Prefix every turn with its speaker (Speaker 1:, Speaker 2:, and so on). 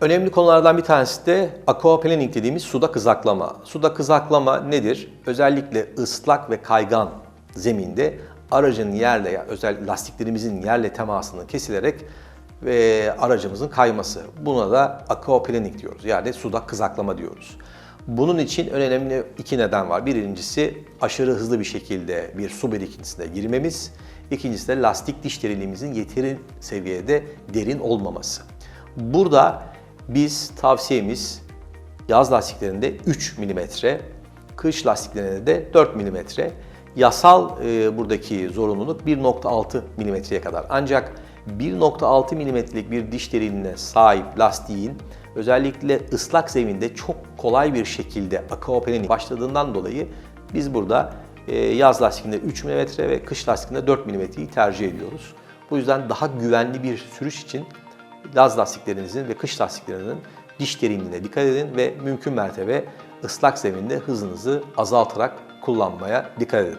Speaker 1: Önemli konulardan bir tanesi de aquaplaning dediğimiz suda kızaklama. Suda kızaklama nedir? Özellikle ıslak ve kaygan zeminde aracın yerle, özel lastiklerimizin yerle temasının kesilerek ve aracımızın kayması. Buna da aquaplaning diyoruz. Yani suda kızaklama diyoruz. Bunun için önemli iki neden var. Birincisi aşırı hızlı bir şekilde bir su birikintisine girmemiz. İkincisi de lastik diş derinliğimizin yeteri seviyede derin olmaması. Burada biz tavsiyemiz yaz lastiklerinde 3 mm, kış lastiklerinde de 4 mm. Yasal e, buradaki zorunluluk 1.6 mm'ye kadar. Ancak 1.6 mm'lik bir diş derinliğine sahip lastiğin özellikle ıslak zeminde çok kolay bir şekilde aquaplaning başladığından dolayı biz burada e, yaz lastiğinde 3 mm ve kış lastiğinde 4 mm'yi tercih ediyoruz. Bu yüzden daha güvenli bir sürüş için yaz lastiklerinizin ve kış lastiklerinizin diş derinliğine dikkat edin ve mümkün mertebe ıslak zeminde hızınızı azaltarak kullanmaya dikkat edin.